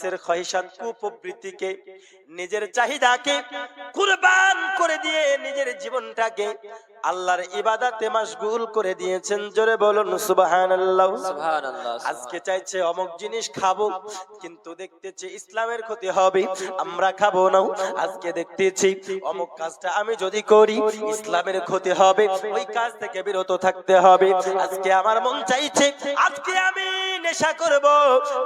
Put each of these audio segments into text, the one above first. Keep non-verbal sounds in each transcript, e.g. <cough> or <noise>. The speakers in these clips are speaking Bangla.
নাফসের খহিসান কুপ্রবৃত্তিকে নিজের চাহিদাকে কুরবান করে দিয়ে নিজের জীবনটাকে আল্লাহর ইবাদাতে মাশগুল করে দিয়েছেন। জোরে বলুন সুবহানাল্লাহ। সুবহানাল্লাহ আজকে চাইছে অমুক জিনিস খাব কিন্তু দেখতেছি ইসলামের ক্ষতি হবে আমরা খাব না। আজকে দেখতেছি অমুক কাজটা আমি যদি করি ইসলামের ক্ষতি হবে ওই কাজ থেকে বিরত থাকতে হবে। আজকে আমার মন চাইছে আজকে আমি নেশা করব।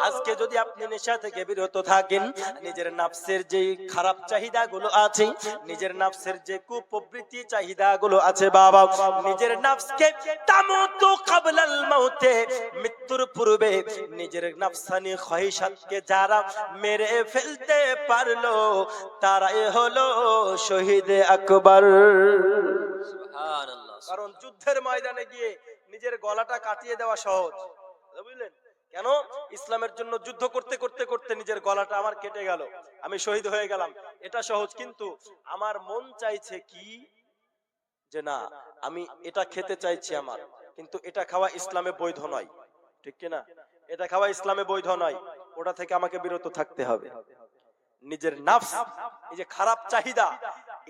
আজকে যদি আপনি নেশা থেকে বিরত থাকেন নিজের নাফসের যে খারাপ চাহিদা গুলো আছে নিজের নাফসের যে কুপ্রবৃত্তি চাহিদা গুলো আছে বাবা নিজের নাফসকে তামতু কাবলাল মাউতে। মৃত্যুর পূর্বে নিজের নাফসানি খহিসাতকে যারা মেরে ফেলতে পারল তারাই হলো শহীদ আকবর। কারণ যুদ্ধের ময়দানে গিয়ে নিজের গলাটা কাটিয়ে দেওয়া সহজ। বুঝলেন? কেন? ইসলামের জন্য যুদ্ধ করতে করতে করতে নিজের গলাটা আমার কেটে গেল। আমি শহীদ হয়ে গেলাম। এটা সহজ কিন্তু আমার মন চাইছে কি? যে না আমি এটা খেতে চাইছি আমার কিন্তু এটা খাওয়া ইসলামে বৈধ নয়। ঠিক কি না? এটা খাওয়া ইসলামে বৈধ নয়। ওটা থেকে আমাকে বিরত থাকতে হবে। নিজের নাফস এই যে খারাপ চাহিদা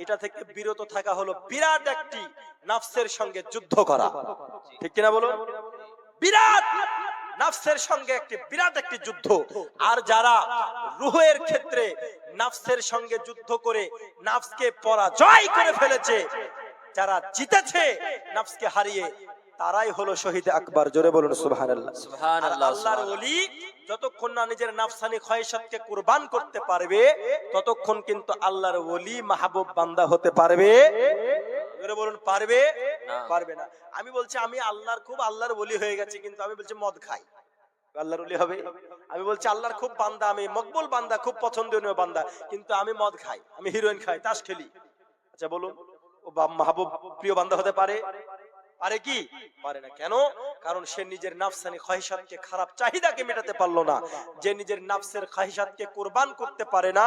এটা থেকে বিরত থাকা হলো বিরাট একটি নাফসের সঙ্গে যুদ্ধ করা। ঠিক কিনা বলুন? বিরাট নাফসের সঙ্গে একটি বিরাট একটি যুদ্ধ। আর যারা রুহের ক্ষেত্রে নাফসের সঙ্গে যুদ্ধ করে নাফসকে পরাজয় করে ফেলেছে যারা জিতেছে নাফসকে হারিয়ে তারাই হলো শহীদ আকবর। জোরে বলুন সুবহানাল্লাহ। সুবহানাল্লাহ আল্লাহর ওলি যতক্ষণ না নিজের নাফসানি খয়সাতকে কুরবান করতে পারবে ততক্ষণ কিন্তু আল্লাহর ওলি মাহবুব বান্দা হতে পারবে। জোরে বলুন পারবে। পারবে না। আমি বলছি আমি আল্লাহর খুব আল্লাহর ওলি হয়ে গেছি কিন্তু আমি বলছি মদ খাই। আল্লাহর ওলি হবে? আমি বলছি আল্লাহর খুব বান্দা আমি মকবুল বান্দা খুব পছন্দনীয় বান্দা কিন্তু আমি মদ খাই আমি হিরোইন খাই তাস খেলি। আচ্ছা বলুন। বা- মাহবুব প্রিয় বান্ধব হতে পারে। পারে কি? পারে না। কেন? কারণ সে নিজের নাফসানি খাহিসাতকে খারাপ চাহিদাকে মেটাতে পারল না। যে নিজের নাফসের খাহিসাতকে কুরবান করতে পারে না,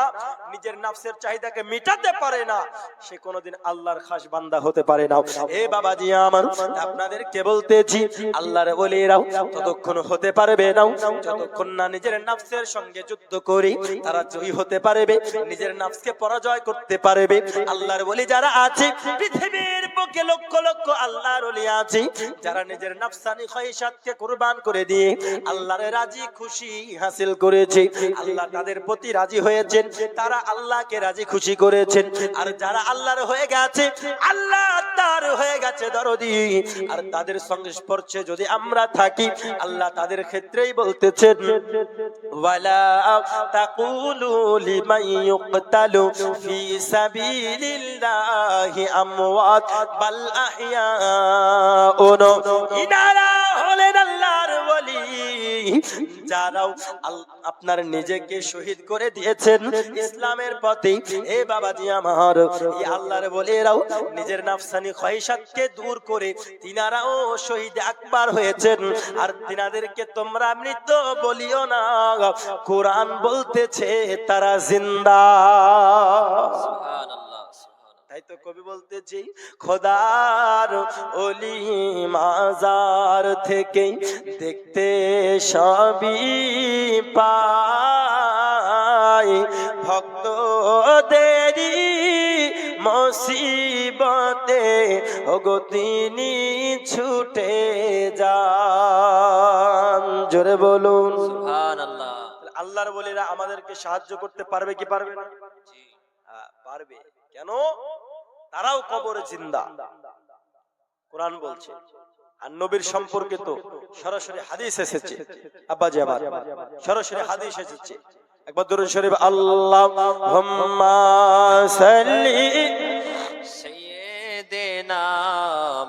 নিজের নাফসের চাহিদাকে মেটাতে পারে না, সে কোনোদিন আল্লাহর খাস বান্দা হতে পারে না। এ বাবাজি আমার, আপনাদেরকে বলতেছি, আল্লাহর ওলিরাও ততক্ষণ হতে পারবে না। যতক্ষণ না নিজের নাফসের সঙ্গে যুদ্ধ করি, তারা জয়ী হতে পারবে, নিজের নাফসকে পরাজয় করতে পারবে। আল্লাহর বলি যারা আছে, পৃথিবীর বুকে লক্ষ লক্ষ আল্লাহর ওলি আছে। যারা নিজের নাফসানি খয়সাতকে কুরবান করে দিয়ে আল্লাহর রাজি খুশি হাসিল করেছে, আল্লাহ তাদের প্রতি রাজি হয়েছেন, তারা আল্লাহকে রাজি খুশি করেছেন। আর যারা আল্লাহর হয়ে গেছে, আল্লাহ তার হয়ে গেছে দরদি। আর তাদের সংস্পর্শে যদি আমরা থাকি, আল্লাহ তাদের ক্ষেত্রেই বলতেছেন, ওয়ালা তাকুলু লিমান ইউকতালু ফি সাবিলিল্লাহি আমওয়াত বাল আহইয়াউন ইনারা হলেন আল্লাহর ওলি। যারাও আপনার নিজেকে শহীদ করে দিয়েছেন ইসলামের পথে। এ বাবাজি আমার এই আল্লাহর বলেরাও নিজের নাফসানি খয়সাতকে দূর করে তিনারাও শহীদ আকবার হয়েছেন। আর তিনাদেরকে তোমরা মৃত বলিও না। কোরআন বলতেছে তারা জিন্দা। সুবহানাল্লাহ। তাই তো কবি বলতেছি খোদার অলি মাজার থেকে দেখতে সবই পাই। ভক্ত দেরি মসিবতে ওগো তিনি ছুটে যান। জোরে বলুন। আল্লাহর বলিরা আমাদেরকে সাহায্য করতে পারবে কি পারবে না? পারবে। কেন? তারাও কবরে জিন্দা। কোরআন বলছে, আর নবীর সম্পর্কে তো সরাসরি হাদিস এসেছে। আব্বা জাবাদ সরাসরি হাদিস এসেছে। একবার শরীফ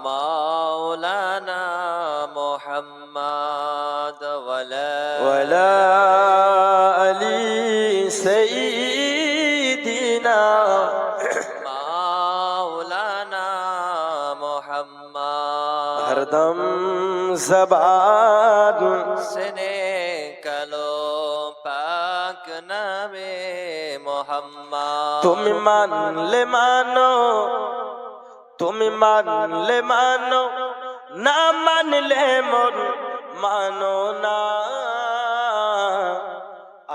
মাওলানা ওয়ালা ওয়ালা हरदम जबान। सने कलो পাক নামে মোহাম্মদ তুমি মানলে মানো তুমি মানলে মানো না মানলে মন মানো না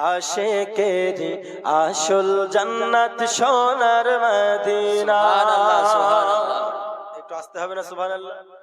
আশে কেরি আসল জান্নাত সোনার মদিনা একটু আসতে হবে না সুবহানাল্লাহ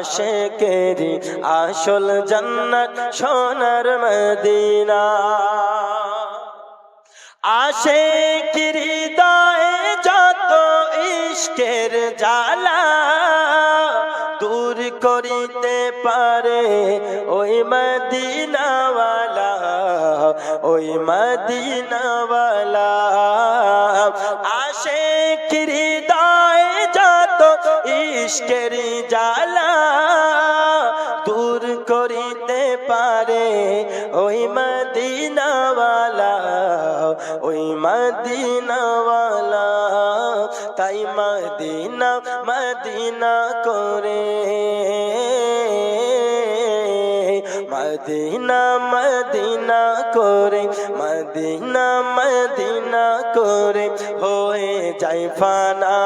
আশেকেরি আসল জান্নাত সোনার মদিনা। আশে হৃদয়ে যত ইশকের জ্বালা দূর করিতে পারে ওই মদিনাওয়ালা ওই মদিনাওয়ালা। ইশকের জালা দূর করিতে পারে ওই মদিনাওয়ালা ওই মদিনাওয়ালা, তাই মদিনা মদিনা করে মদিনা মদিনা করে, মদিনা মদিনা করে, হয়ে যাই ফানা।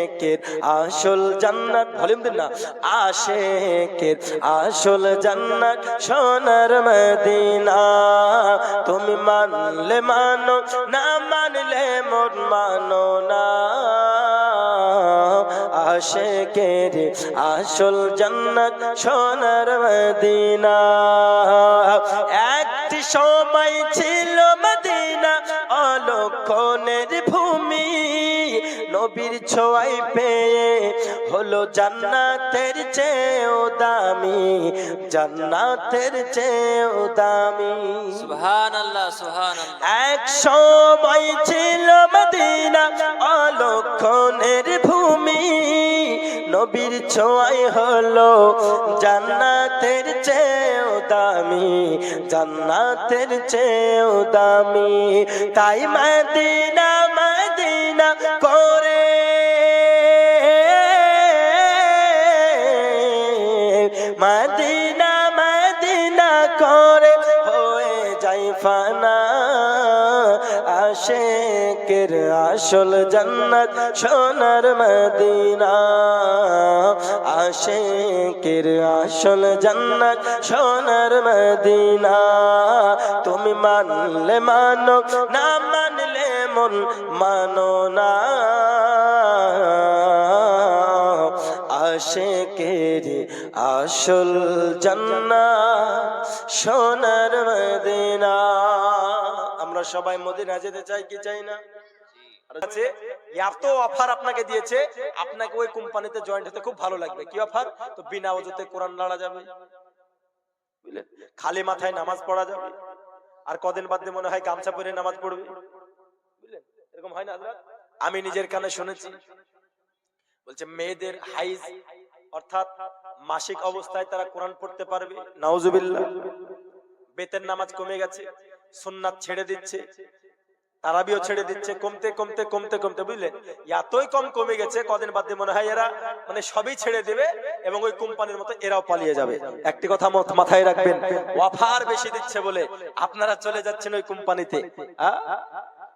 আশেকের আসল জান্নাত, ভলিউম দিন না, আশেকের আসল জান্নাত সোনার মদিনা। তুমি মানলে মানো না, মানলে মন মানো না। আশেকের আসল জান্নাত সোনার মদিনা। একটি সময় ছিল মদিনা, অলক্ষণের ছোঁয়াই পেয়ে হলো জান্নাতের চেয়েও দামি জান্নাতের চেয়েও দামি সুবহানাল্লাহ, সুবহানাল্লাহ। এক সময় ছিল মদিনা অলক্ষণের ভূমি নবীর ছোঁয়াই হলো জান্নাতের চেয়েও দামি জান্নাতের চেয়েও দামি তাই মদিনা মদিনা আসল জান্নাত সোনার মদিনা। আশেকের আসল জান্নাত সোনার মদিনা। তুমি মানলে মানো না মানলে মন মানো না। আশেকের আসল জান্নাত সোনার মদিনা। আমরা সবাই মদিনা যেতে চাই কি চাই না? আছে এত অফার আপনাকে দিয়েছে, আপনাকে ওই কোম্পানিতে জয়েন্ট হতে খুব ভালো লাগবে। কি অফার তো বিনা ওজতে কোরআন লড়া যাবে। বুঝলেন? খালি মাথায় নামাজ পড়া যাবে। আর কদিন বাদ মনে হয় গামছা পরে নামাজ পড়বে। বুঝলেন? এরকম হয় না আমি নিজের কানে শুনেছি। বলছে, মেয়েদের হাইজ, অর্থাৎ মাসিক অবস্থায় তারা কোরআন পড়তে পারবে। নাউজুবিল্লাহ। বেতের নামাজ কমে গেছে। সুন্নাত ছেড়ে দিচ্ছে। তারাবিও ছেড়ে দিচ্ছে কমতে কমতে কমতে কমতে বুঝলেন এতই কম কমে গেছে কদিন বাদ মনে হয় এরা মানে সবই ছেড়ে দেবে এবং ওই কোম্পানির মতো এরাও পালিয়ে যাবে। একটি কথা মাথায় রাখবেন অফার বেশি দিচ্ছে বলে আপনারা চলে যাচ্ছেন ওই কোম্পানিতে?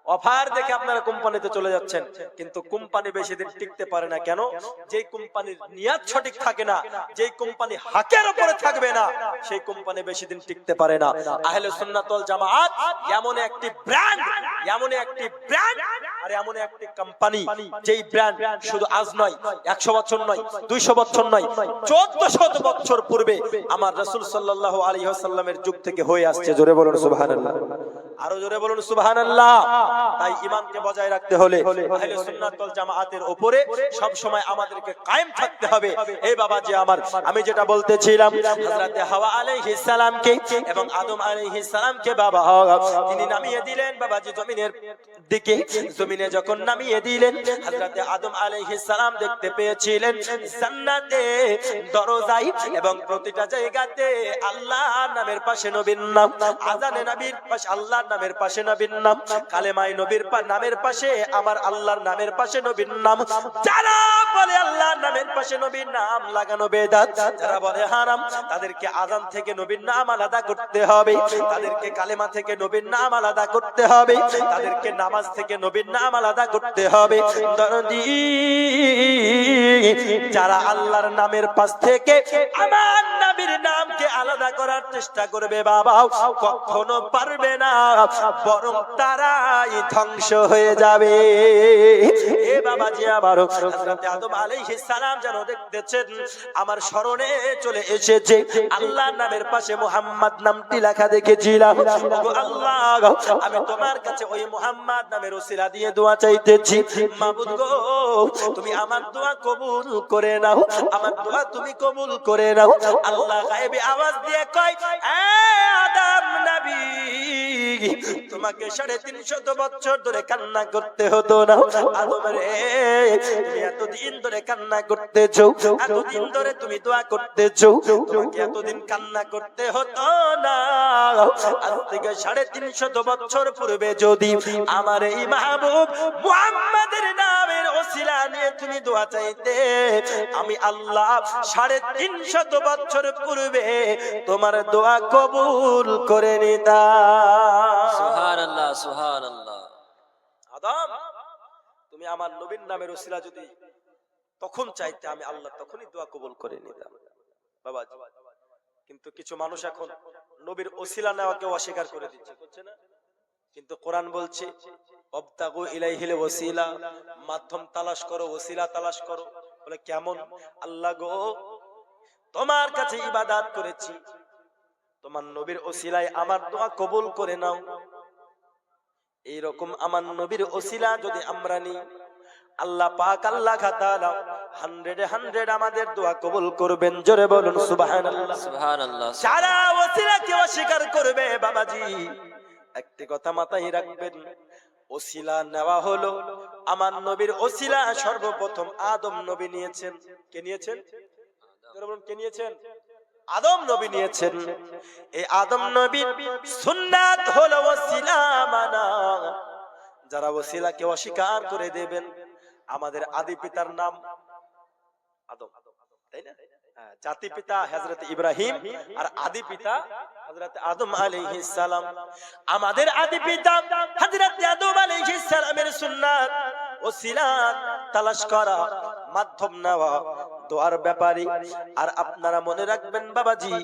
অফার দেখে আপনারা কোম্পানিতে চলে যাচ্ছেন, কিন্তু কোম্পানি বেশি দিন টিকতে পারে না। কেন? যেই কোম্পানির নিয়াত সঠিক থাকে না, যেই কোম্পানি হাকের উপরে থাকবে না, সেই কোম্পানি বেশি দিন টিকতে পারে না। আহলে সুন্নাতুল জামাত এমন একটি ব্র্যান্ড এমন একটি ব্র্যান্ড আর এমন একটি কোম্পানি যেই ব্র্যান্ড শুধু আজ নয়, একশো বছর নয়, দুইশো বছর নয় চোদ্দ শত বছর পূর্বে আমার রসুল সাল্লাহ আলী সাল্লামের যুগ থেকে হয়ে আসছে। জোরে বলুন, সুবহানাল্লাহ। আরও জোরে বলুন তাই ঈমানকে বজায় রাখতে হলে উপরে সব সময় আমাদেরকে কায়েম থাকতে হবে। এই বাবা যে আমার, আমি যেটা বলতেছিলাম, হযরতে হাওয়া আলাইহিস সালামকে এবং আদম আলাইহিস সালামকে বাবা, তিনি নামিয়ে দিলেন বাবাজি জমিনের দিকে। জমিনে যখন নামিয়ে দিলেন, হযরতে আদম আলাইহিস সালাম দেখতে পেয়েছিলেন জান্নাতে এবং প্রতিটা জায়গাতে আল্লাহ নামের পাশে নবীর নাম আজানে নবীর পাশে আল্লাহ আল্লাহর নামের পাশে নবীর নাম কালেমাই নবীর নামের পাশে, আমার আল্লাহর নামের পাশে নবীর নাম। যারা বলে আল্লাহর নামের পাশে নবীর নাম, লাগানো বেদাত, যারা বলে হারাম, তাদেরকে আজান থেকে নবীর নাম আলাদা করতে হবে। তাদেরকে কালেমা থেকে নবীর নাম আলাদা করতে হবে। তাদেরকে নামাজ থেকে নবীর নাম আলাদা করতে হবে। যারা আল্লাহর নামের পাশ থেকে আমার নবীর নামকে আলাদা করার চেষ্টা করবে বাবা কখনো পারবে না, বরং তারাই ধ্বংস হয়ে যাবে। এ হযরত আদম আলাইহিস সালাম যেন দেখতেছেন, আমার স্মরণে চলে এসেছে আল্লাহর নামের পাশে মুহাম্মদ নামটি লেখা দেখেছিলাম। আল্লাহ আমি তোমার কাছে ওই মুহাম্মদ নামের ওসিলা দিয়ে দোয়া চাইতেছি। মাবুদ গো, তুমি আমার দোয়া কবুল করে নাও, আমার দোয়া তুমি কবুল করে নাও। আল্লাহ গায়েবে আওয়াজ দিয়ে কয় আদম নবী, তোমাকে সাড়ে তিনশত বছর ধরে কান্না করতে হতো না আদম রে? এতদিন ধরে কান্না করতেছো, এতদিন ধরে তুমি দোয়া করতেছো, তোমাকে এতদিন কান্না করতে হতো না। আজ থেকে সাড়ে তিনশত বছর পূর্বে যদি আমার এই মাহবুব মুহাম্মাদের নামের ওসিলা নিয়ে তুমি দোয়া চাইতে, আমি আল্লাহ সাড়ে তিনশত বছর পূর্বে তোমার দোয়া কবুল করে আদম তুমি আমার নবীর নামের ওসিলা যদি তখন চাইতে আমি আল্লাহ তখনই দোয়া কবুল করে নিতাম। বাবা কিন্তু কিছু মানুষ এখন নবীর ওসিলা নেওয়াকে অস্বীকার করে দিচ্ছে। করছে না কিন্তু কোরআন বলছে অবতাগু ইলাইহিল ওসিলা মাধ্যম তালাশ করো ওসিলা তালাশ করো। বলে কেমন? আল্লাহ গো তোমার কাছে ইবাদাত করেছি। তোমার নবীর ওসিলায় আমার দোয়া কবুল করে নাও। এইরকম আমার নবীর ওসিলা যদি আমরা নিই আল্লাহ পাক আল্লাহ খাতালা হান্ড্রেড হান্ড্রেড আমাদের দোয়া কবুল করবেন। জোরে বলুন সুবহানাল্লাহ সুবহানাল্লাহ। যারা ওসিলাকে অস্বীকার করবে বাবাজি একটি কথা মাথায় রাখবেন। ওসিলা নেওয়া হলো আমার নবীর ওসিলা সর্বপ্রথম আদম নবী নিয়েছেন। কে নিয়েছেন? কে নিয়েছেন? আদম নবী নিয়েছেন। এই আদম নবীর সুন্নাত হলো ওসিলা মানা। যারা ওসিলাকে অস্বীকার করে দেবেন আমাদের আদি পিতার নাম আদম। তাই না? হ্যাঁ, জাতি পিতা হযরত ইব্রাহিম আর আদি পিতা হযরত আদম আলাইহিস সালাম। আমাদের আদি পিতা হযরত আদম আলাইহিস সালামের সুন্নাত ওসিলা তালাশ করা মাধ্যম নেওয়া দোয়ার ব্যাপারে। আর আপনারা মনে রাখবেন, বাবাজি,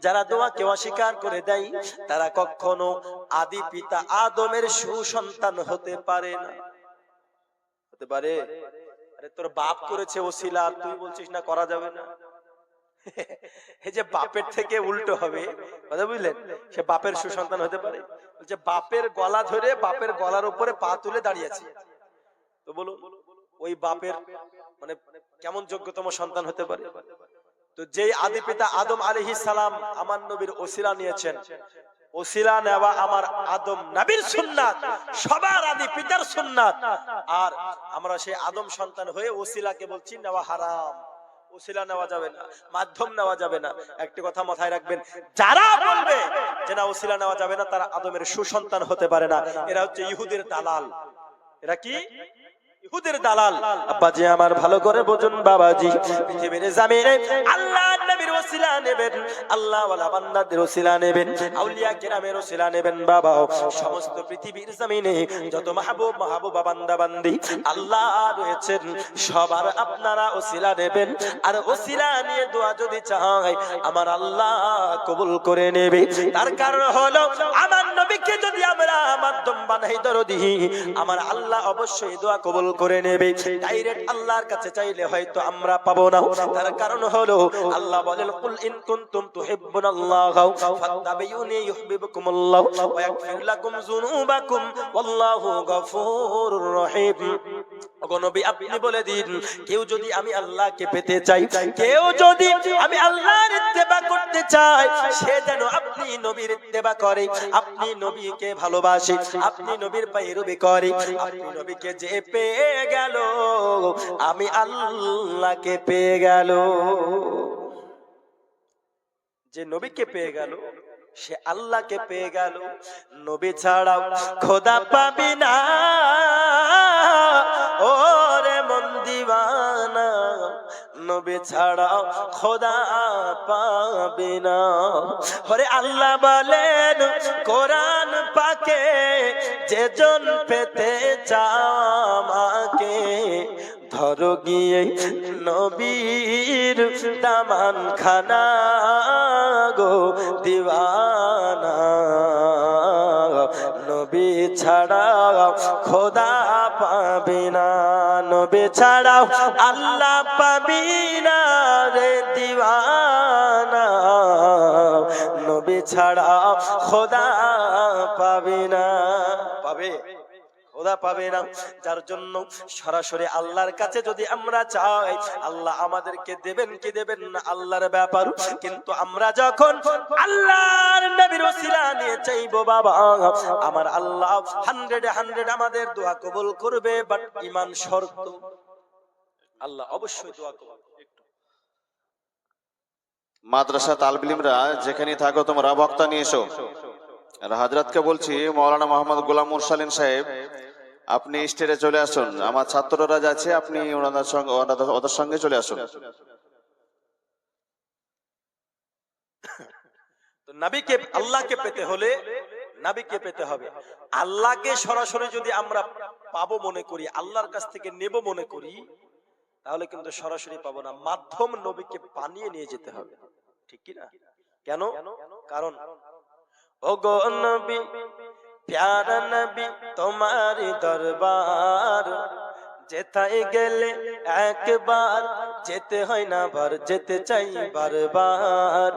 যারা দোয়াকে অস্বীকার করে দেয়, তারা কখনো আদি পিতা আদমের সুসন্তান হতে পারে না। হতে পারে? আরে, তোর বাপ করেছে ওসিলা তুই বলছিস না করা যাবে না? <laughs> এই যে বাপের থেকে উল্টো হবে, কথা বুঝলেন? সে বাপের সুসন্তান হতে পারে। বলছে, বাপের গলা ধরে বাপের গলার উপরে পা তুলে দাঁড়িয়েছে তো বলুন। ওই বাপের মানে কেমন যোগ্যতম সন্তান হতে পারে? তো যেই আদি পিতা আদম আলাইহিস সালাম আমার নবীর ওসিলা নিয়েছেন, ওসিলা নেওয়া আমার আদম সুন্নাত, সবার আদি পিতার সুন্নাত। আর আমরা সেই আদম সন্তান হয়ে ওসিলাকে বলছি, নেওয়া হারাম। ওসিলা নেওয়া যাবে না, মাধ্যম নেওয়া যাবে না। একটি কথা মাথায় রাখবেন, যারা বলবে যে না, ওসিলা নেওয়া যাবে না, তারা আদমের সুসন্তান হতে পারে না। এরা হচ্ছে ইহুদের দালাল। এরা কি? ইহুদের দালাল। আব্বাজি, আমার ভালো করে বুঝুন বাবাজি। পৃথিবীর জামিনে আল্লাহ নবীর ওসিলা নেবেন আল্লাহ ওয়ালা বান্দাদের ওসিলা নেবেন, আউলিয়া কেরামের ওসিলা নেবেন বাবা। সমস্ত পৃথিবীর জামিনে যত মাহবুব, মাহবুবা বান্দা বান্দি আল্লাহ রয়েছেন, সবার আপনারা ওসিলা নেবেন। আর ওসিলা নিয়ে দোয়া যদি চায় আমার আল্লাহ কবুল করে নেবে। তার কারণ হলো, আমার নবীকে যদি আমরা মাধ্যম বানাই দরদি, আমার আল্লাহ অবশ্যই দোয়া কবুল করে নেবে। ডাইরেক্ট আল্লাহর কাছে চাইলে হয়তো আমরা পাবো না। তার কারণ হলো, আল্লাহ বলেন, কুল ইন কুনতুম তুহিব্বুনাল্লাহ ফাত্তাবিউনি ইউহিব্বুকুমুল্লাহ ওয়া ইয়াগফির লাকুম যুনুবাকুম। ওয়াল্লাহু গফুরুর রহিম। ওগো নবী আপনি বলে দিন কেউ যদি আমি আল্লাহকে পেতে চাই কেউ যদি আমি আল্লাহর ইত্তেবা করতে চাই সে যেন আপনি নবীর ইত্তেবা করে আপনি নবীকে ভালোবাসে আপনি নবীর পায়রবি করে আপনি নবীকে যে পেয়ে গেল আমি আল্লাহকে পেয়ে গেল। যে নবীকে পেয়ে গেল সে আল্লাহকে পেয়ে গেল। নবী ছাড়াও খোদা পাবি না। ওরে মন দিওয়ানা নবী ছাড়া খোদা পাবি না। হরে আল্লাহ বলেন, কোরআন পাকে যেজন পেতে চামাকে ধরো গিয়ে নবীর দামান খানা গো দিওয়ানা নবী ছাড়াও, খোদা পাবি না। নবী ছাড়াও, আল্লাহ পাবি না রে দিওয়ানা। নবী ছাড়াও, খোদা পাবি না। পাবে। খোদা পাবে না। যার জন্য সরাসরি আল্লাহর কাছে যদি আমরা চাই, আল্লাহ আমাদেরকে দেবেন কি দেবেন না, আল্লাহর ব্যাপার। কিন্তু আমরা যখন আল্লাহর নবীর ওসিলা নিয়ে চাইব, বাবা, আমার আল্লাহ হান্ড্রেড হান্ড্রেড আমাদের দোয়া কবুল করবে বাট ইমান শর্ত। আল্লাহ অবশ্যই দোয়া কবুল মাদ্রাসা তালবিলিমরা যেখানে থাকো, তোমরা বক্তা নিয়ে এসো। আর হাজরাতকে বলছি, মৌলানা মোহাম্মদ গোলাম মুরসালিন সাহেব আপনি স্টেজে চলে আসুন। আমার ছাত্ররা যাচ্ছে আপনি ওনাদের সঙ্গে ওদের সঙ্গে চলে আসুন। নাবিকে আল্লাহকে পেতে হলে নাবিকে পেতে হবে। আল্লাহকে সরাসরি যদি আমরা পাবো মনে করি, আল্লাহর কাছ থেকে নেব মনে করি, তাহলে কিন্তু সরাসরি পাবো না। মাধ্যম নবীকে বানিয়ে নিয়ে যেতে হবে। ঠিক কি না? কেন? কারণ ওগো নবী প্যারা নবী তোমার দরবার যেথায় গেলে একবার যেতে হয় না বার যেতে চাই বারবার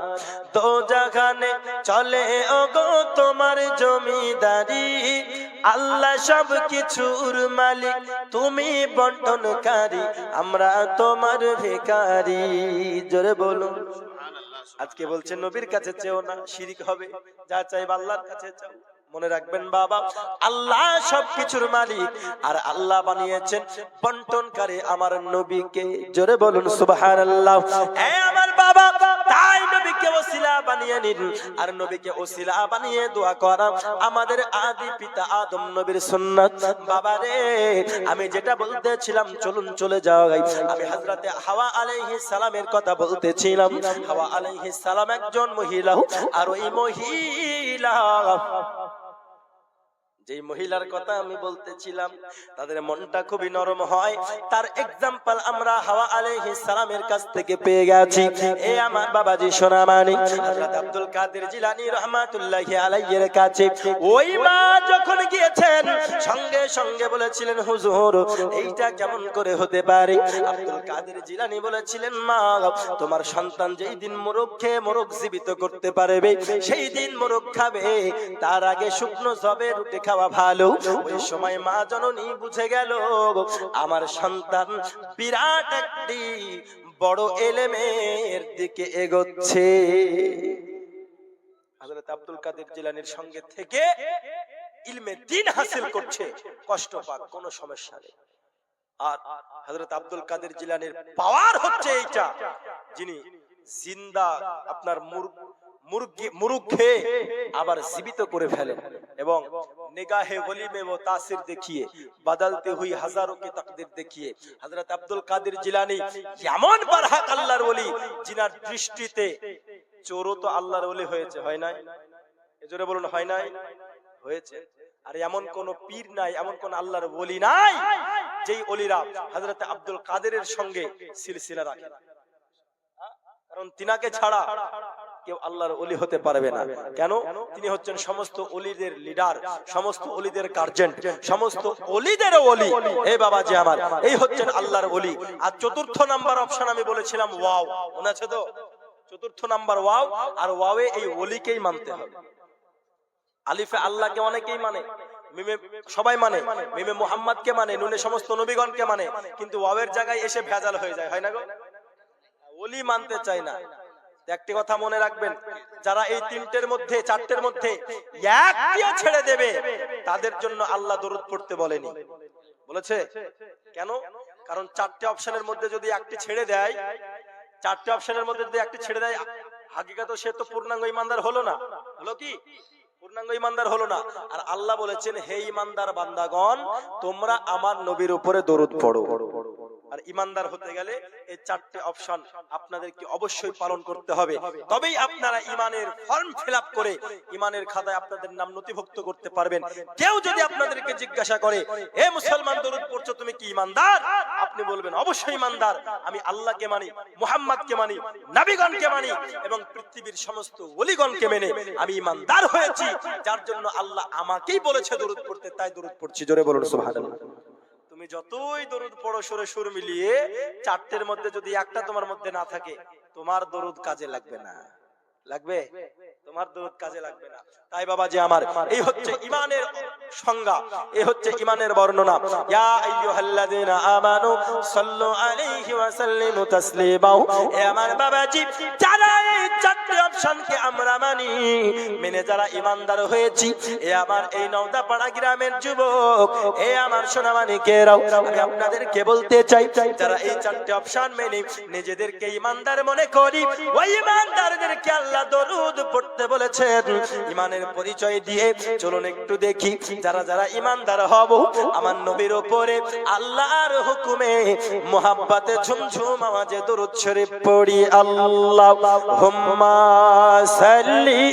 দো জাগানে চলে ওগো তোমার জমিদারি আল্লাহ সব কিছুর মালিক তুমি বন্টনকারী আমরা তোমার ভিকারি জোরে বলুন আজকে বলছে নবীর কাছে চেও না শিরিক হবে যা চাইবা আল্লাহর কাছে চাও। মনে রাখবেন বাবা, আল্লাহ সবকিছুর মালিক, আর আল্লাহ বানিয়েছেন বন্টনকারী আমার নবীকে। জোরে বলুন, সুবহানাল্লাহ। এ আমার বাবা, তাই নবীকে ওসিলা বানিয়ে নিন, আর নবীকে ওসিলা বানিয়ে দোয়া করা আমাদের আদি পিতা আদম নবীর সুন্নাত। বাবা রে, আমি যেটা বলতেছিলাম, চলুন চলে যাও আমি হযরতে হাওয়া আলাইহিস সালামের কথা বলতেছিলাম। হাওয়া আলাইহিস সালাম একজন মহিলা, আর ওই মহিলা যেই মহিলার কথা আমি বলতেছিলাম তাদের মনটা খুবই নরম হয়। তার এক্সাম্পল আমরা হাওয়া আলাইহিস সালামের কাছ থেকে পেয়ে গেছি। এ আমার বাবাজি সোনামানি হযরত আব্দুল কাদের জিলানী রাহমাতুল্লাহি আলাইহির কাছে ওই মা যখন গিয়েছেন সঙ্গে সঙ্গে বলেছিলেন হুজুর এইটা কেমন করে হতে পারে? আব্দুল কাদের জিলানী বলেছিলেন মা তোমার সন্তান যেই দিন মোরগ খেয়ে মোরগ জীবিত করতে পারবে সেই দিন মোরগ খাবে। তার আগে শুকনো জবে রুটি খাওয়া ভালো। ওই সময় মা জননী বুঝে গেল, আমার সন্তান বিরাট একটি বড় এলেমের দিকে এগোচ্ছে। হযরত আব্দুল কাদের জিলানির সঙ্গে থেকে ইলমে দিন হাসিল করছে। কষ্ট পাক, কোনো সমস্যা নেই। আর হযরত আব্দুল কাদের জিলানির পাওয়ার হচ্ছে এইটা, যিনি জিন্দা আপনার মুর- মুরগি, মুরুখ আবার জীবিত করে ফেলেন এবং নিগাহে ওলিমে ও তাসির দেখিয়ে, বাদালতে হুই হাজারো কে তাকদির দেখিয়ে, হযরত আব্দুল কাদের জিলানী এমন বারহাক আল্লাহর ওলি জিনার দৃষ্টিতে চোরও তো আল্লাহর ওলি হয়েছে, হয় নাই? এজোরে বলুন, হয় নাই? হয়েছে। আর এমন কোন পীর নাই, এমন কোন আল্লাহর ওলি নাই, যেই ওলিরা হযরত আব্দুল কাদেরের সঙ্গে সিলসিলা রাখে। কারণ তিনাকে ছাড়া কেউ আল্লাহর অলি হতে পারবে না। কেন? তিনি হচ্ছেন সমস্ত অলিদের লিডার সমস্ত অলিদের গার্জেন্ট সমস্ত অলিদের অলি হে বাবা যে আমার, এই হচ্ছেন আল্লাহর অলি আর চতুর্থ নাম্বার অপশন আমি বলেছিলাম ওয়াও। মনে আছে তো? চতুর্থ নাম্বার ওয়াও, আর ওয়াওয়ে এই অলিকেই মানতে হবে। আলিফে আল্লাহকে অনেকেই মানে। মিমে সবাই মানে। মিমে মোহাম্মদকে মানে নুনে সমস্ত নবীগণকে মানে। কিন্তু ওয়াওয়ের জায়গায় এসে ভেজাল হয়ে যায়, হয় না গো? ওলি মানতে চায় না। একটি কথা মনে রাখবেন, যারা এই তিনটের মধ্যে, চারটের মধ্যে একটিও ছেড়ে দেবে, তাদের জন্য আল্লাহ দরুদ পড়তে বলেনি। বলেছে? কেন? কারণ চারটে অপশনের মধ্যে যদি একটি ছেড়ে দেয়, চারটে অপশনের মধ্যে যদি একটি ছেড়ে দেয়, হাকিকাত সে তো পূর্ণাঙ্গ ইমানদার হলো না। হলো কি? পূর্ণাঙ্গ ইমানদার হলো না। আর আল্লাহ বলেছেন, হে ইমানদার বান্দাগণ, তোমরা আমার নবীর উপরে দরুদ পড়ো। আর ইমানদার হতে গেলে এই চারটে অপশন আপনাদেরকে অবশ্যই পালন করতে হবে। তবেই আপনারা ইমানের ফর্ম ফিল করে ইমানের খাতায় আপনাদের নাম নথিভুক্ত করতে পারবেন। কেউ যদি আপনাদেরকে জিজ্ঞাসা করে হে মুসলমান, দরুদ পড়ছো, তুমি কি ইমানদার? আপনি বলবেন, অবশ্যই ইমানদার। আমি আল্লাহকে মানি, মুহাম্মাদকে মানি, নবীগণকে মানি এবং পৃথিবীর সমস্ত ওলিগণকে মেনে আমি ইমানদার হয়েছি। যার জন্য আল্লাহ আমাকেই বলেছে, দরুদ পড়তে, তাই দরুদ পড়ছি। জোরে বলুন, সুবহানাল্লাহ। তুমি যতই দরুদ পড়ো, সুরে সুর মিলিয়ে চারটের মধ্যে যদি একটা তোমার মধ্যে না থাকে, তোমার দরুদ কাজে লাগবে না। লাগবে? তোমার দরুদ কাজে লাগবে না। তাই বাবা যে আমার, এই হচ্ছে ইমানের সংজ্ঞা, এই হচ্ছে ইমানের বর্ণনা। ইয়া আইয়ুহাল্লাযীনা আমানু সাল্লু আলাইহি ওয়া সাল্লিমু এ আমার যারা এই চারটি অপশনকে আমরা মানি, মেনে যারা ইমানদার হয়েছি, এ আমার এই গ্রামের যুবক, এ আমার সোনামানিকেরাও, আমি আপনাদেরকে বলতে চাই, যারা এই চারটি অপশন মেনে নিজেদেরকে ইমানদার মনে করি, ওই ইমানদারদেরকে আল্লাহ দরুদ পড়তে বলেছেন। ইমানের পরিচয় দিয়ে চলুন একটু দেখি, যারা যারা ইমানদার হব, আমার নবীর ওপরে আল্লাহর হুকুমে মোহাব্বতে ঝুমঝুম আওয়াজে দরুদ শরীফ পড়ি আল্লাহ হুম্মা সাল্লি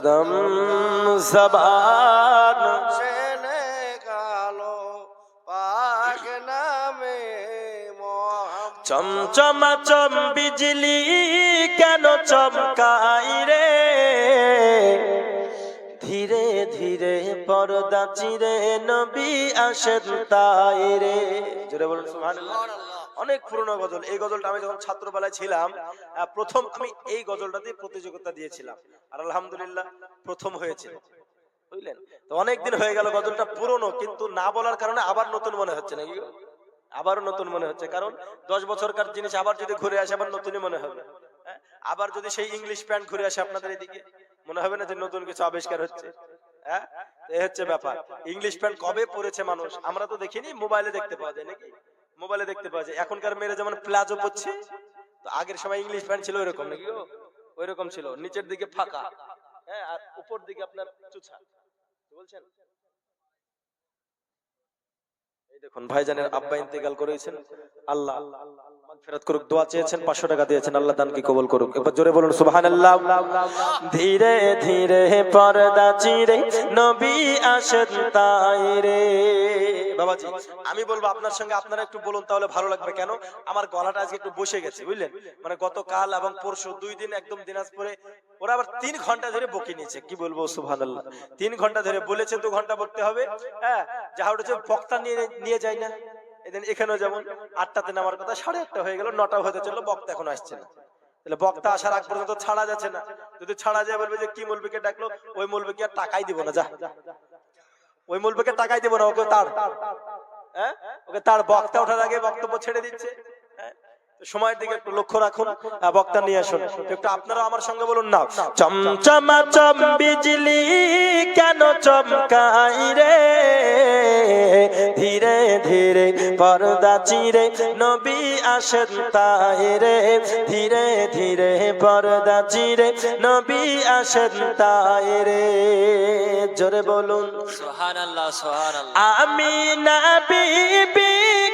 কদম সবান। সেনে কালো পাক নামে চমচমা চম বিজলি কেন চমকাই রে? ধীরে ধীরে পরদা চিরে নবী আসেন তাই রে। জোরে বলুন সুবহানাল্লাহ। অনেক পুরনো গজল। এই গজলটা আমি যখন ছাত্রবেলায় ছিলাম প্রথম আমি এই গজলটাতে প্রতিযোগিতা দিয়েছিলাম। আর আলহামদুলিল্লাহ প্রথম হয়েছিল। বুঝলেন? তো অনেকদিন হয়ে গেল গজলটা পুরনো, কিন্তু না বলার কারণে আবার নতুন মনে হচ্ছে, নাকি আবারও নতুন মনে হচ্ছে, কারণ দশ বছরকার জিনিস আবার যদি ঘুরে আসে, আবার নতুনই মনে হবে। হ্যাঁ? আবার যদি সেই ইংলিশ প্যান্ট ঘুরে আসে আপনাদের এদিকে, মনে হবে না যে নতুন কিছু আবিষ্কার হচ্ছে। হ্যাঁ? এই হচ্ছে ব্যাপার। ইংলিশ প্যান্ট কবে পরেছে মানুষ? আমরা তো দেখিনি, মোবাইলে দেখতে পাওয়া যায়, নাকি? মোবাইলে দেখতে পাওয়া যায়। এখনকার মেয়েরা যেমন প্লাজো পরছে, তো আগের সময় ইংলিশ প্যান্ট ছিল ওইরকম নাকি ওইরকম ছিল। নিচের দিকে ফাঁকা। হ্যাঁ আর উপর দিকে আপনার চুছা। বলছেন? দেখুন, ভাইজানের আব্বা ইন্তেকাল করেছেন। আল্লাহ মাগফিরাত করুক, দোয়া চেয়েছেন 500 টাকা দিয়েছেন, আল্লাহ কবুল করুক। জোরে বলুন, সুবহানাল্লাহ। ধীরে ধীরে পর্দা চিরে নবী আসেন তাই রে। বাবাজি, আমি বলব আপনার সঙ্গে আপনারা একটু বলুন, তাহলে ভালো লাগবে। কেন? আমার গলাটা আজকে একটু বসে গেছে, বুঝলেন? মানে গতকাল এবং পরশু দুই দিন একদম দিনাজপুরে, ওরা আবার তিন ঘণ্টা ধরে বকে নিয়েছে, কি বলব, সুবহানাল্লাহ। তিন ঘণ্টা ধরে বলেছে, দু ঘণ্টা বকতে হবে। হ্যাঁ যাহা উঠেছে, বক্তা নিয়ে নিয়ে যায় না। এদিন এখানেও যেমন আটটাতে নামার কথা, সাড়ে আটটা হয়ে গেল নটা হতে চলল, বক্তা এখন আসছে না। তাহলে বক্তা আসার আগ পর্যন্ত ছাড়া যাচ্ছে না। যদি ছাড়া যায় বলবে যে, কি মৌলবীকে ডাকলো? ওই মৌলবীকে আর টাকাই দিব না, যা। ওই মৌলবীকে টাকাই দিব না, ওকে তার হ্যাঁ? ওকে তার বক্তা ওঠার আগে বক্তব্য ছেড়ে দিচ্ছে। সময়ের দিকে একটু লক্ষ্য রাখুন বক্তা নিয়ে আসুন। একটু আপনারা আমার সঙ্গে বলুন না। চমচমা চম বিজলি কেন চমকাই রে? ধীরে ধীরে পর্দা চিরে নবী আসেন তাই রে। ধীরে ধীরে পর্দা চিরে নবী আসেন তাই রে। জোরে বলুন। সুবহানাল্লাহ সুবহানাল্লাহ। আমি না বিবি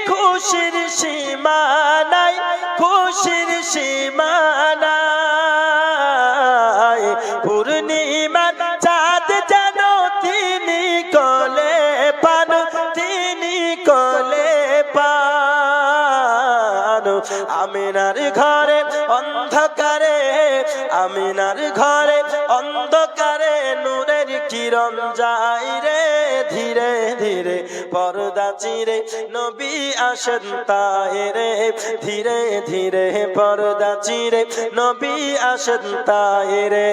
খুশির সীমানাই খুশির সীমানাই পূর্ণিমা চাঁদ যেন তিনি কলে পান, তিনি কলে পান। আমিনার ঘরে অন্ধকারে, আমিনার ঘরে অন্ধকারে, নূরের কিরণ যায় রে ধীরে ধীরে, পর্দা চিরে, নবী আসেন তাই রে ধীরে ধীরে, পর্দা চিরে, নবী আসেন তাই রে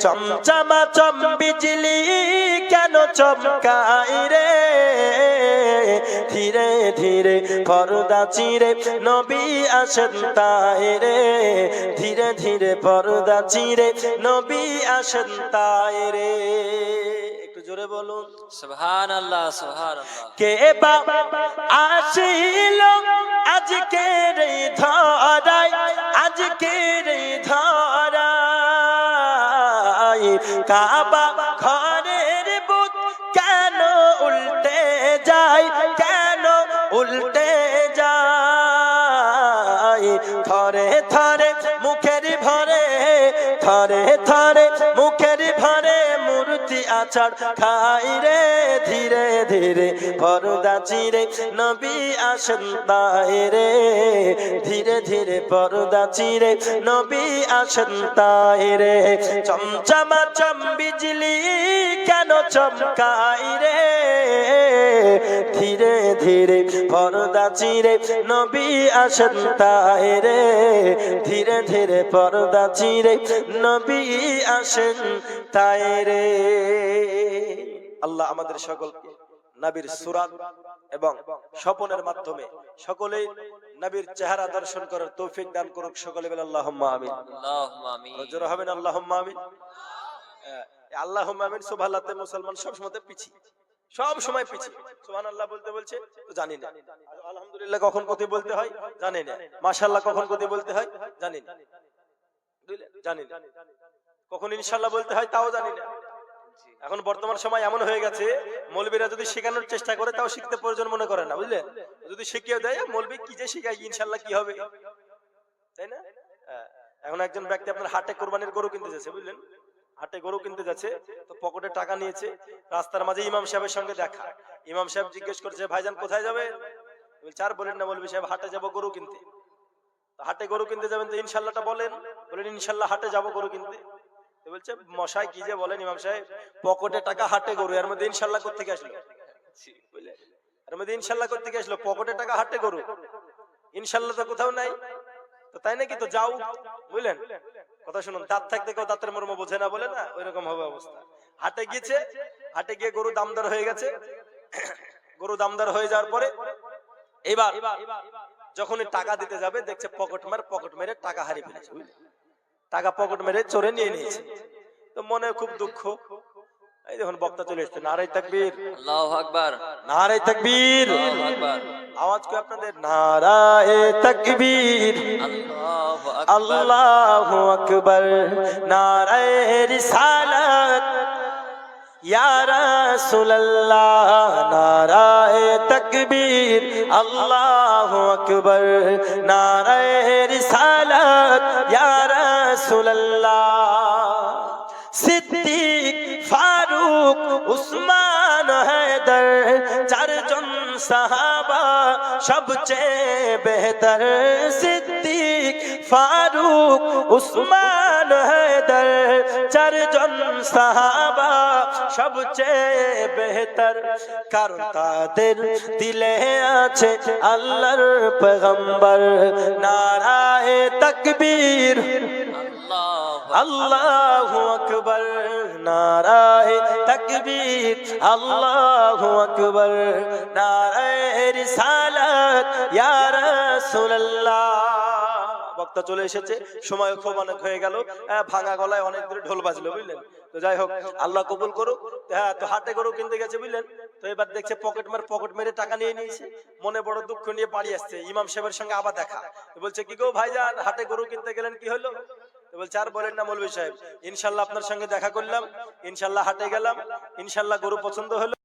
চমচমা চম বিজলি কেন চমকাই রে? ধীরে ধীরে, পর্দা চিরে, নবী আসেন তাই রে ধীরে ধীরে, পর্দা চিরে, নবী আসেন তাই রে একটু জোরে বলুন। সুবহান আল্লাহ আল্লাহ কে বা আসিল আজকে রে ধরাই আজকে রে ধরাই কাবা ঘরের বুত কেন উল্টে যায় কেন উল্টে যায়? থরে থরে মুখের ভরে থরে থরে মুখের ভরে মূর্তি আচার খাই রে, ধীরে ধীরে পর্দা চিরে নবী আসেন তাই রে। ধীরে ধীরে পর্দা চিরে নবী আসেন তাই রে। চমচমা চম বিজলি কেন চমকাই রে? ধীরে ধীরে পর্দা চিরে নবী আসেন তাই রে। ধীরে ধীরে পর্দা চিরে নবী আসেন তাই রে। আল্লাহ আমাদের সকলকে নবীর সুরাত এবং স্বপনের মাধ্যমে সকলেই নবীর চেহারা দর্শন করার তৌফিক দান করুক। সকলে বলে আল্লাহুম্মা আমিন। আল্লাহুম্মা আমিন। জোরে হবেন আল্লাহুম্মা আমিন? আল্লাহ আমিন মুসলমান সব সময় পিছিয়ে সব সময় সুবহানাল্লাহ বলতে বলছে তো জানি না। আলহামদুলিল্লাহ কখন কোথায় বলতে হয়? জানি না। মাশাআল্লাহ কখন কোথায় বলতে হয়? জানি না। জানি না। কখন ইনশাআল্লাহ বলতে হয়? তাও জানি না। এখন বর্তমান সময় এমন হয়ে গেছে, মৌলবীরা যদি শেখানোর চেষ্টা করে, তাও শিখতে প্রয়োজন মনে করে না, বুঝলেন? যদি শিখিয়ে দেয়, মৌলবী কি যে শিখায়, ইনশাআল্লাহ কি হবে? তাই না? হ্যাঁ। এখন একজন ব্যক্তি আপনার হাটে কোরবানির গরু কিনতে যাচ্ছে, বুঝলেন? হাটে গরু কিনতে যাচ্ছে, তো পকেটে টাকা নিয়েছে, রাস্তার মাঝে ইমাম সাহেবের সঙ্গে দেখা। ইমাম সাহেব জিজ্ঞেস করছে, ভাইজান, কোথায় যাবে? আর বলেন না বলবি সাহেব, হাটে যাব গরু কিনতে। হাটে গরু কিনতে যাবেন তো ইনশাল্লাহটা বলেন। বলেন ইনশাল্লাহ হাটে যাব গরু কিনতে। বলছে, মশাই কি যে বলেন ইমাম সাহেব, পকেটে টাকা হাটে গরু, এর মধ্যে ইনশাল্লাহ করতে এর মধ্যে ইনশাল্লাহ করতে পকেটে টাকা হাটে গরু। ইনশাল্লাহ তো কোথাও নাই। তো তাই নাকি? তো যাও, বুঝলেন? কথা শুনুন, দাঁত থাকতে কেউ দাঁতের মর্ম বোঝে না বলে না? ওই রকম হবে অবস্থা। হাটে গিয়েছে, হাটে গিয়ে গরু দামদার হয়ে গেছে। গরু দামদার হয়ে যাওয়ার পরে, এবার যখন টাকা দিতে যাবে, দেখছে পকেট মার পকেট মেরে টাকা হারিয়ে ফেলেছে বুঝলে? টাকা পকেট মেরে চোরে নিয়ে নিয়েছে। তো মনে খুব দুঃখ। এই দেখুন বক্তা চলে এসছে। নারাই তাকবীর। আল্লাহু আকবার। নারাই তাকবীর। আল্লাহু আকবার। আওয়াজ করে আপনাদের? নারায় তাকবীর। আল্লাহু আকবার আল্লাহু আকবার। নারায় রিসালাত। ইয়া রাসূলুল্লাহ নারায় তাকবীর। আল্লাহু আকবার। নারায় রিসালাত। রাসূলুল্লাহ সিদ্দিক, ফারুক, উসমান, হায়দার চারজন সাহাবা সবচেয়ে বেহতর। সিদ্দিক, ফারুক, উসমান, হায়দার চারজন সাহাবা সবচেয়ে বেহতর। কারণ তাদের দিলে আছে আল্লাহর পেগম্বর নারায় তাকবীর। আল্লাহু আকবার, নারায়ে তাকবীর। আল্লাহু আকবার, নারায়ে রিসালাত। ইয়া রাসূলুল্লাহ। বক্তা চলে এসেছে, সময় খুব অনেক হয়ে গেল। ভাঙা গলায় অনেক দূরে ঢোল বাজলো, বুঝলেন? তো যাই হোক, আল্লাহ কবুল করুক। হ্যাঁ তো হাটে গরু কিনতে গেছে, বুঝলেন? তো এবার দেখছে পকেট মার পকেট মেরে টাকা নিয়ে নিয়েছে। মনে বড় দুঃখ নিয়ে বাড়ি আসছে। ইমাম সাহেবের সঙ্গে আবার দেখা। বলছে, কি গো ভাইজান হাটে গরু কিনতে গেলেন, কি হলো? বলেন ইনশাল্লাহ আপনার সঙ্গে দেখা করলাম ইনশাল্লাহ হাটে গেলাম ইনশাল্লাহ গরু পছন্দ হলো।